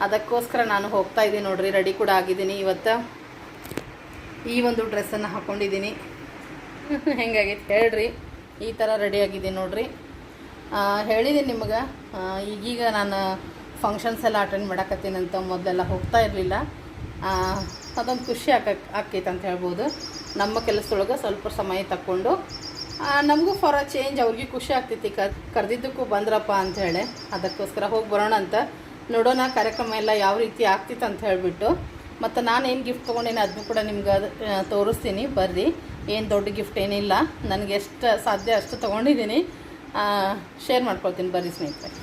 ಅದಕ್ಕೋಸ್ಕರ ನಾನು ಹೋಗ್ತಾ ಇದ್ದೀನಿ ನೋಡ್ರಿ. ರೆಡಿ ಕೂಡ ಆಗಿದ್ದೀನಿ. ಇವತ್ತು ಈ ಒಂದು ಡ್ರೆಸ್ಸನ್ನು ಹಾಕ್ಕೊಂಡಿದ್ದೀನಿ ಹೆಂಗಾಗೈತೆ ಹೇಳ್ರಿ. ಈ ಥರ ರೆಡಿ ಆಗಿದ್ದೀನಿ ನೋಡ್ರಿ. ಹೇಳಿದ್ದೀನಿ ನಿಮಗೆ. ಈಗೀಗ ನಾನು ಫಂಕ್ಷನ್ಸ್ ಎಲ್ಲ ಅಟೆಂಡ್ ಮಾಡಕತ್ತೀನಂತ ಮೊದಲೆಲ್ಲ ಹೋಗ್ತಾ ಇರಲಿಲ್ಲ. ಅದೊಂದು ಖುಷಿ ಆಕ, ಆಕೈತೆ ಅಂತ ಹೇಳ್ಬೋದು. ನಮ್ಮ ಕೆಲಸದೊಳಗೆ ಸ್ವಲ್ಪ ಸಮಯ ತಕ್ಕೊಂಡು ನಮಗೂ ಫಾರ್ ಅ ಚೇಂಜ್ ಅವ್ರಿಗೆ ಖುಷಿ ಆಗ್ತೈತಿ. ಕ, ಕರೆದಿದ್ದಕ್ಕೂ ಬಂದ್ರಪ್ಪ ಅಂತ ಹೇಳಿ. ಅದಕ್ಕೋಸ್ಕರ ಹೋಗಿ ಬರೋಣ ಅಂತ. ನೋಡೋಣ ಕಾರ್ಯಕ್ರಮ ಎಲ್ಲ ಯಾವ ರೀತಿ ಆಗ್ತಿತ್ತು ಅಂತ ಹೇಳಿಬಿಟ್ಟು. ಮತ್ತು ಏನು ಗಿಫ್ಟ್ ತೊಗೊಂಡೇನೆ ಅದನ್ನು ಕೂಡ ನಿಮ್ಗೆ ತೋರಿಸ್ತೀನಿ. ಬರ್ರಿ. ಏನು ದೊಡ್ಡ ಗಿಫ್ಟ್ ಏನಿಲ್ಲ. ನನಗೆ ಎಷ್ಟು ಸಾಧ್ಯ ಅಷ್ಟು ತೊಗೊಂಡಿದ್ದೀನಿ ಶೇರ್ ಮಾಡ್ಕೊಳ್ತೀನಿ ಬರ್ರಿ ಸ್ನೇಹಿತರೆ.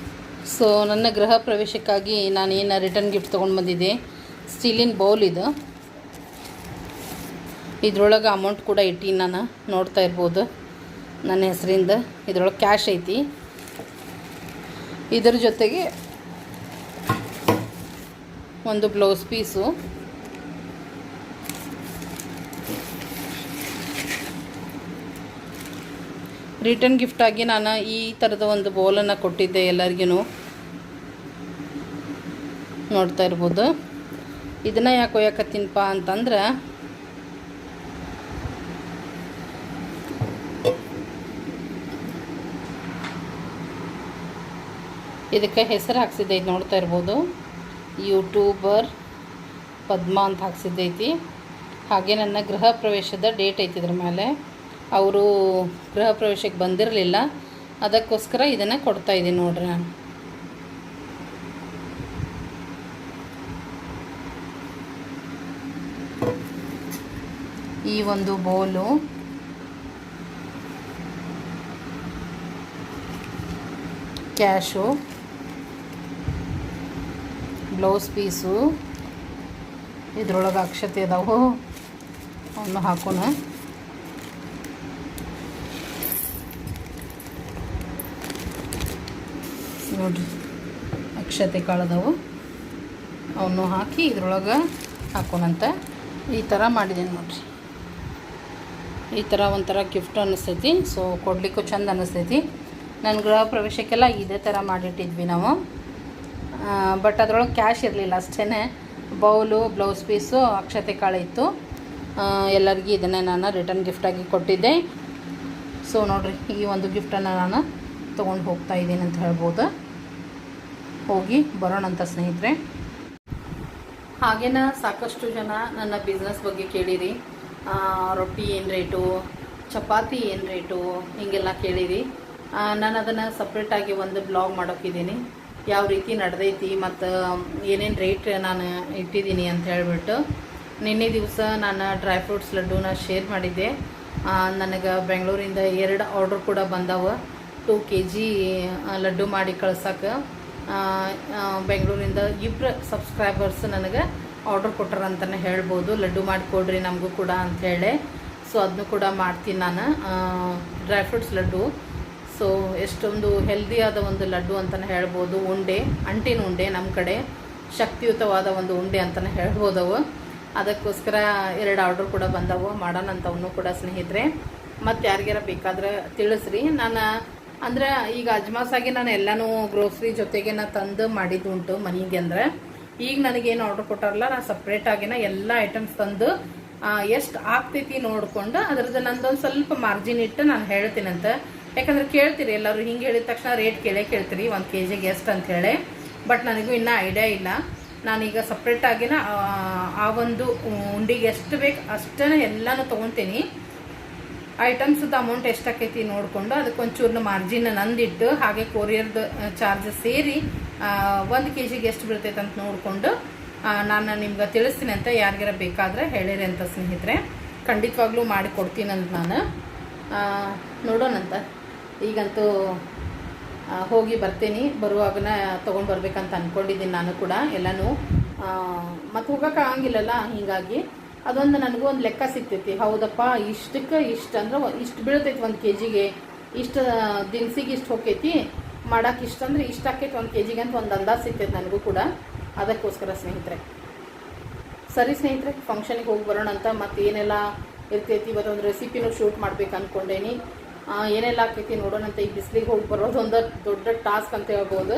ಸೊ ನನ್ನ ಗೃಹ ಪ್ರವೇಶಕ್ಕಾಗಿ ನಾನು ಏನು ರಿಟರ್ನ್ ಗಿಫ್ಟ್ ತೊಗೊಂಡು ಬಂದಿದ್ದೆ? ಸ್ಟೀಲಿನ ಬೌಲ್ ಇದು. ಇದ್ರೊಳಗೆ ಅಮೌಂಟ್ ಕೂಡ ಇಟ್ಟೀನಿ ನಾನು ನೋಡ್ತಾ ಇರ್ಬೋದು. ನನ್ನ ಹೆಸರಿಂದ. ಇದ್ರೊಳಗೆ ಕ್ಯಾಶ್ ಐತಿ. ಇದರ ಜೊತೆಗೆ ಒಂದು ಬ್ಲೌಸ್ ಪೀಸು ರಿಟರ್ನ್ ಗಿಫ್ಟಾಗಿ ನಾನು ಈ ಥರದ ಒಂದು ಬೋಲನ್ನು ಕೊಟ್ಟಿದ್ದೆ ಎಲ್ಲರಿಗೂ ನೋಡ್ತಾ ಇರ್ಬೋದು. ಇದನ್ನು ಯಾಕೆ ಒಯ್ಯಕತ್ತೀನಪ್ಪ ಅಂತಂದ್ರೆ, ಇದಕ್ಕೆ ಹೆಸರು ಹಾಕ್ಸಿದ್ದೈತಿ ನೋಡ್ತಾ ಇರ್ಬೋದು. ಯೂಟ್ಯೂಬರ್ ಪದ್ಮ ಅಂತ ಹಾಕ್ಸಿದ್ದೈತಿ. ಹಾಗೆ ನನ್ನ ಗೃಹ ಪ್ರವೇಶದ ಡೇಟ್ ಐತಿ ಇದ್ರ ಮೇಲೆ. ಅವರು ಗೃಹ ಪ್ರವೇಶಕ್ಕೆ ಬಂದಿರಲಿಲ್ಲ. ಅದಕ್ಕೋಸ್ಕರ ಇದನ್ನು ಕೊಡ್ತಾ ಇದ್ದೀನಿ ನೋಡ್ರಿ ನಾನು. ಈ ಒಂದು ಬೌಲು. ಕ್ಯಾಶು. Blouse piece. ಇದ್ರೊಳಗೆ ಅಕ್ಷತೆ ಅದಾವು. ಅವನು ಹಾಕೋಣ. ನೋಡ್ರಿ. ಅಕ್ಷತೆ ಕಾಳದವು. ಅವನ್ನು ಹಾಕಿ ಇದ್ರೊಳಗೆ ಹಾಕೋಣಂತ ಈ ಥರ ಮಾಡಿದ್ದೀನಿ ನೋಡಿರಿ. ಈ ಥರ ಒಂಥರ ಗಿಫ್ಟ್ ಅನ್ನಿಸ್ತೈತಿ ಸೊ ಕೊಡಲಿಕ್ಕೂ ಚಂದ ಅನ್ನಿಸ್ತೈತಿ ನನ್ನ ಗೃಹ ಪ್ರವೇಶಕ್ಕೆಲ್ಲ ಇದೇ ಥರ ಮಾಡಿಟ್ಟಿದ್ವಿ ನಾವು. ಬಟ್ ಅದರೊಳಗೆ ಕ್ಯಾಶ್ ಇರಲಿಲ್ಲ. ಅಷ್ಟೇ ಬೌಲು ಬ್ಲೌಸ್ ಪೀಸು ಅಕ್ಷತೆ ಕಾಳು ಇತ್ತು. ಎಲ್ಲರಿಗೂ ಇದನ್ನೇ ನಾನು ರಿಟರ್ನ್ ಗಿಫ್ಟಾಗಿ ಕೊಟ್ಟಿದ್ದೆ. ಸೊ ನೋಡಿರಿ, ಈ ಒಂದು ಗಿಫ್ಟನ್ನು ನಾನು ತೊಗೊಂಡು ಹೋಗ್ತಾ ಇದ್ದೀನಿ ಅಂತ ಹೇಳ್ಬೋದು. ಹೋಗಿ ಬರೋಣಂತ ಸ್ನೇಹಿತರೆ. ಹಾಗೇನ ಸಾಕಷ್ಟು ಜನ ನನ್ನ ಬಿಸ್ನೆಸ್ ಬಗ್ಗೆ ಕೇಳಿರಿ. ರೊಟ್ಟಿ ಏನು ರೇಟು ಚಪಾತಿ ಏನು ರೇಟು ಹೀಗೆಲ್ಲ ಕೇಳಿರಿ. ನಾನು ಅದನ್ನು ಸಪ್ರೇಟಾಗಿ ಒಂದು ಬ್ಲಾಗ್ ಮಾಡೋಕ್ಕಿದ್ದೀನಿ ಯಾವ ರೀತಿ ನಡೆದೈತಿ ಮತ್ತು ಏನೇನು ರೇಟ್ ನಾನು ಇಟ್ಟಿದ್ದೀನಿ ಅಂತ ಹೇಳ್ಬಿಟ್ಟು. ನಿನ್ನೆ ದಿವಸ ನಾನು ಡ್ರೈ ಫ್ರೂಟ್ಸ್ ಲಡ್ಡೂನ ಶೇರ್ ಮಾಡಿದ್ದೆ. ನನಗೆ ಬೆಂಗಳೂರಿಂದ ಎರಡು ಆರ್ಡ್ರ್ ಕೂಡ ಬಂದವ. ಟೂ ಕೆ ಜಿ ಲಡ್ಡು ಮಾಡಿ ಕಳ್ಸಕ್ಕೆ ಬೆಂಗಳೂರಿಂದ ಇಬ್ಬರು ಸಬ್ಸ್ಕ್ರೈಬರ್ಸ್ ನನಗೆ ಆರ್ಡರ್ ಕೊಟ್ಟರು ಹೇಳ್ಬೋದು. ಲಡ್ಡು ಮಾಡಿಕೊಡ್ರಿ ನಮಗೂ ಕೂಡ ಅಂಥೇಳಿ ಸೊ ಅದನ್ನು ಕೂಡ ಮಾಡ್ತೀನಿ ನಾನು. Dry fruits laddu. ಸೊ ಎಷ್ಟೊಂದು ಹೆಲ್ದಿಯಾದ ಒಂದು ಲಡ್ಡು ಅಂತಲೇ ಹೇಳ್ಬೋದು. ಉಂಡೆ, ಅಂಟಿನ ಉಂಡೆ ನಮ್ಮ ಕಡೆ. ಶಕ್ತಿಯುತವಾದ ಒಂದು ಉಂಡೆ ಅಂತಲೇ ಹೇಳ್ಬೋದು ಅವು. ಅದಕ್ಕೋಸ್ಕರ ಎರಡು ಆರ್ಡರ್ ಕೂಡ ಬಂದವು. ಮಾಡೋಣಂತವನು ಕೂಡ ಸ್ನೇಹಿತರೆ. ಮತ್ತು ಯಾರಿಗಾರ ಬೇಕಾದ್ರೆ ತಿಳಿಸ್ರಿ. ನಾನು ಅಂದ್ರೆ ಈಗ ಅಜ್ಮಾಸಾಗಿ ನಾನು ಎಲ್ಲನೂ ಗ್ರೋಸ್ರಿ ಜೊತೆಗೆ ನಾ ತಂದು ಮಾಡಿದ್ದುಂಟು ಮನೆಗೆ ಅಂದ್ರೆ. ಈಗ ನನಗೇನು ಆರ್ಡರ್ ಕೊಟ್ಟಾರಲ್ಲ ನಾನು ಸಪ್ರೇಟಾಗಿನ ಎಲ್ಲ ಐಟಮ್ಸ್ ತಂದು ಎಷ್ಟು ಆಗ್ತೈತಿ ನೋಡ್ಕೊಂಡು ಅದ್ರದ್ದು ನಂದೊಂದು ಸ್ವಲ್ಪ ಮಾರ್ಜಿನ್ ಇಟ್ಟು ನಾನು ಹೇಳ್ತೀನಂತ. ಯಾಕಂದ್ರೆ ಕೇಳ್ತೀರಿ ಎಲ್ಲರೂ, ಹಿಂಗೆ ಹೇಳಿದ ತಕ್ಷಣ ರೇಟ್ ಕೇಳೇ ಕೇಳ್ತೀರಿ, ಒಂದು ಕೆ ಜಿಗೆ ಎಷ್ಟು ಅಂತ ಹೇಳಿ. ಬಟ್ ನನಗೂ ಇನ್ನೂ ಐಡಿಯಾ ಇಲ್ಲ. ನಾನೀಗ ಸಪ್ರೇಟಾಗಿನ ಆ ಒಂದು ಉಂಡಿಗೆ ಎಷ್ಟು ಬೇಕು ಅಷ್ಟೇ ಎಲ್ಲನೂ ತೊಗೊತೀನಿ. ಐಟಮ್ಸ್ದು ಅಮೌಂಟ್ ಎಷ್ಟಾಕೈತಿ ನೋಡಿಕೊಂಡು ಅದಕ್ಕೆ ಒಂಚೂರ್ನ ಮಾರ್ಜಿನ್ ನಂದಿಟ್ಟು ಹಾಗೆ ಕೊರಿಯರ್ದು ಚಾರ್ಜ್ ಸೇರಿ ಒಂದು ಕೆ ಜಿಗೆ ಎಷ್ಟು ಬೀಳ್ತೈತೆ ಅಂತ ನೋಡಿಕೊಂಡು ನಾನು ನಿಮ್ಗೆ ತಿಳಿಸ್ತೀನಿ ಅಂತ ಯಾರಿಗಾರ ಬೇಕಾದ್ರೆ ಹೇಳಿರಿ ಅಂತ ಸ್ನೇಹಿತರೆ. ಖಂಡಿತವಾಗ್ಲೂ ಮಾಡಿ ಅಂತ ನಾನು. ನೋಡೋಣಂತ ಈಗಂತೂ ಹೋಗಿ ಬರ್ತೀನಿ. ಬರುವಾಗನ ತೊಗೊಂಡು ಬರ್ಬೇಕಂತ ಅಂದ್ಕೊಂಡಿದ್ದೀನಿ ನಾನು ಕೂಡ ಎಲ್ಲನೂ. ಮತ್ತು ಹೋಗೋಕೆ ಆಗಂಗಿಲ್ಲಲ್ಲ, ಹೀಗಾಗಿ. ಅದೊಂದು ನನಗೂ ಒಂದು ಲೆಕ್ಕ ಸಿಗ್ತೈತಿ. ಹೌದಪ್ಪ, ಇಷ್ಟಕ್ಕೆ ಇಷ್ಟು ಅಂದ್ರೆ ಇಷ್ಟು ಬೀಳ್ತೈತಿ ಒಂದು ಕೆ ಜಿಗೆ ಇಷ್ಟು ದಿನಸಿಗೆ ಇಷ್ಟು ಹೋಕೈತಿ ಮಾಡಕ್ಕೆ ಇಷ್ಟು ಅಂದ್ರೆ ಇಷ್ಟು ಆಕೈತಿ ಒಂದು ಕೆ ಜಿಗೆ ಅಂತ ಒಂದು ಅಂದಾಜು ಸಿಗ್ತೈತಿ ನನಗೂ ಕೂಡ. ಅದಕ್ಕೋಸ್ಕರ ಸ್ನೇಹಿತರೆ. ಸರಿ ಸ್ನೇಹಿತರೆ ಫಂಕ್ಷನಿಗೆ ಹೋಗಿ ಬರೋಣ ಅಂತ ಮತ್ತೆ ಏನೆಲ್ಲ ಇರ್ತೈತಿ ಇವತ್ತೊಂದು ರೆಸಿಪಿನೂ ಶೂಟ್ ಮಾಡ್ಬೇಕು ಅಂದ್ಕೊಂಡೇನಿ ಏನೆಲ್ಲ ಆಕೈತಿ ನೋಡೋಣಂತ ಈ ಬಿಸಿಲಿಗೆ ಹೋಗಿ ಬರೋದು ಒಂದು ದೊಡ್ಡ ಟಾಸ್ಕ್ ಅಂತ ಹೇಳ್ಬೋದು.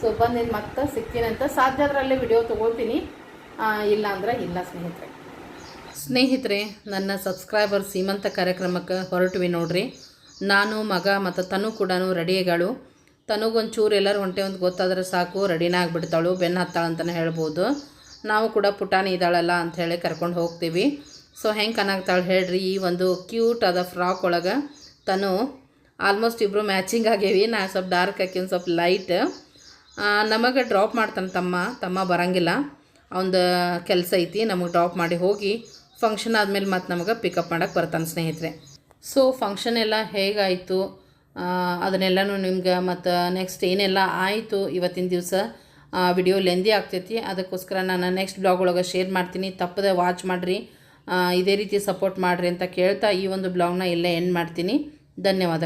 ಸೊ ಬಂದಿದ್ದು ಮತ್ತೆ ಸಿಗ್ತೀನಿ ಅಂತ. ಸಾಧ್ಯ ಅದರಲ್ಲೇ ವಿಡಿಯೋ ತೊಗೊಳ್ತೀನಿ. ಇಲ್ಲ ಅಂದ್ರೆ ಇಲ್ಲ ಸ್ನೇಹಿತರೆ. ಸ್ನೇಹಿತರೆ, ನನ್ನ ಸಬ್ಸ್ಕ್ರೈಬರ್ ಸೀಮಂತ ಕಾರ್ಯಕ್ರಮಕ್ಕೆ ಹೊರಟ್ವಿ ನೋಡ್ರಿ. ನಾನು, ಮಗ ಮತ್ತು ತನು ಕೂಡ ರೆಡಿಗಳು ತನಗೊಂಚೂರು ಎಲ್ಲರೂ ಹೊಂಟೆ ಒಂದು ಗೊತ್ತಾದ್ರೆ ಸಾಕು, ರೆಡಿನ ಆಗಿಬಿಡ್ತಾಳು, ಬೆನ್ನು ಹತ್ತಾಳು ಅಂತಲೇ ಹೇಳ್ಬೋದು. ನಾವು ಕೂಡ ಪುಟಾಣಿ ಇದ್ದಾಳಲ್ಲ ಹೇಳಿ ಕರ್ಕೊಂಡು ಹೋಗ್ತೀವಿ. ಸೊ ಹೆಂಗೆ ಕನಾಗ್ತಾಳೆ ಹೇಳ್ರಿ, ಈ ಒಂದು ಕ್ಯೂಟ್ ಆದ ಫ್ರಾಕ್ ಒಳಗೆ ತನು ಆಲ್ಮೋಸ್ಟ್ ಇಬ್ಬರು ಮ್ಯಾಚಿಂಗ್ ಆಗೇವಿ ನಾ ಸ್ವಲ್ಪ ಡಾರ್ಕ್ ಹಾಕಿನ ಸ್ವಲ್ಪ ಲೈಟ್ ನಮಗೆ ಡ್ರಾಪ್ ಮಾಡ್ತಾನೆ ತಮ್ಮ ತಮ್ಮ ಬರಂಗಿಲ್ಲ. ಅವಂದು ಕೆಲಸ ಐತಿ, ನಮಗೆ ಡ್ರಾಪ್ ಮಾಡಿ ಹೋಗಿ ಫಂಕ್ಷನ್ ಆದಮೇಲೆ ಮತ್ತೆ ನಮಗೆ ಪಿಕಪ್ ಮಾಡೋಕ್ಕೆ ಬರ್ತಾನೆ ಸ್ನೇಹಿತರೆ. ಸೊ ಫಂಕ್ಷನ್ ಎಲ್ಲ ಹೇಗಾಯಿತು? ಅದನ್ನೆಲ್ಲನೂ ನಿಮ್ಗೆ ಮತ್ತು ನೆಕ್ಸ್ಟ್ ಏನೆಲ್ಲ ಆಯಿತು ಇವತ್ತಿನ ದಿವಸ? ವಿಡಿಯೋ ಲೆಂದಿ ಆಗ್ತೈತಿ. ಅದಕ್ಕೋಸ್ಕರ ನಾನು ನೆಕ್ಸ್ಟ್ ಬ್ಲಾಗ್ ಒಳಗೆ ಶೇರ್ ಮಾಡ್ತೀನಿ. ತಪ್ಪದೆ ವಾಚ್ ಮಾಡಿರಿ. ಇದೇ ರೀತಿ ಸಪೋರ್ಟ್ ಮಾಡಿರಿ ಅಂತ ಕೇಳ್ತಾ ಈ ಒಂದು ಬ್ಲಾಗ್ನ ಇಲ್ಲೇ ಎಂಡ್ ಮಾಡ್ತೀನಿ. ಧನ್ಯವಾದಗಳು.